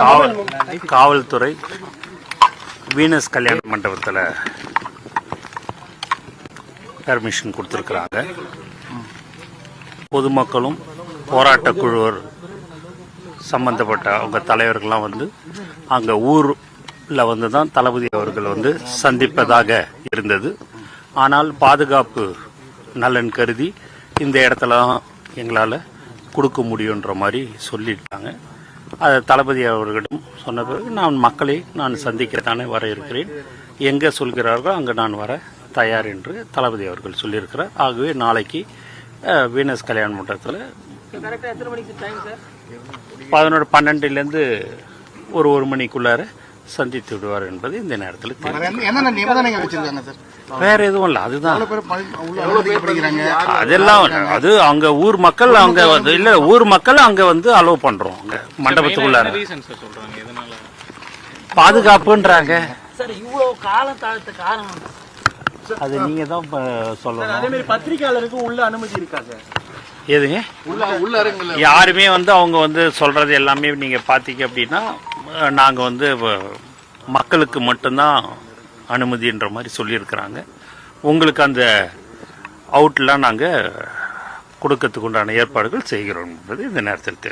காவல் காவல்துறை வீனஸ் கல்யாண மண்டபத்தில் பெர்மிஷன் கொடுத்துருக்குறாங்க. பொதுமக்களும் போராட்ட குழுவர் சம்பந்தப்பட்ட அவங்க தலைவர்கள்லாம் வந்து அங்கே ஊரில் வந்து தான் தளபதி அவர்கள் வந்து சந்திப்பதாக இருந்தது. ஆனால் பாதுகாப்பு நலன் கருதி இந்த இடத்துல எங்களால் கொடுக்க முடியுன்ற மாதிரி சொல்லிட்டாங்க அது தளபதி அவர்களிடம் சொன்ன பிறகு நான் மக்களை நான் சந்திக்கத்தானே வர இருக்கிறேன். எங்கே சொல்கிறார்களோ அங்கே நான் வர தயார் என்று தளபதி அவர்கள் சொல்லியிருக்கிறார். ஆகவே நாளைக்கு வீனஸ் கல்யாண மண்டபத்தில் கரெக்டாக எத்தனை மணிக்கு டைம் சார் பதினோரு பன்னெண்டுலேருந்து ஒரு ஒரு மணிக்குள்ளார சந்தித்து விடுவார் என்பது இந்த நேரத்தில் தெரியும். வேற என்ன- என்னென்ன நிபந்தனைகள் வச்சிருக்காங்க சார் வேற எதுவும் இல்லை அதுதான். அதெல்லாம் அது அங்க ஊர் மக்கள் அங்க இல்ல ஊர் மக்கள் அங்க வந்து அலோவ் பண்றோம். மண்டபத்துக்குள்ளார. பாதுகாப்புன்றாங்க. சார் இவ்வளோ காலம் தாழ்த்த காரணம் அது நீங்க தான் இப்ப சொல்லணும். அதே மாதிரி பத்திரிகையாளருக்கு உள்ள அனுமதி இருக்கா சார்? எதுங்க? யாருமே வந்து அவங்க வந்து சொல்றது எல்லாமே நீங்க பாத்தீங்க அப்படின்னா நாங்க வந்து வ- மக்களுக்கு மட்டும்தான் அனுமதின்ற மாதிரி சொல்லியிருக்கிறாங்க. உங்களுக்கு அந்த அவுட்லாம் நாங்க கொடுக்கறதுக்கு உண்டான ஏற்பாடுகள் செய்கிறோம் என்பது இந்த நேரத்தில் தெரியும்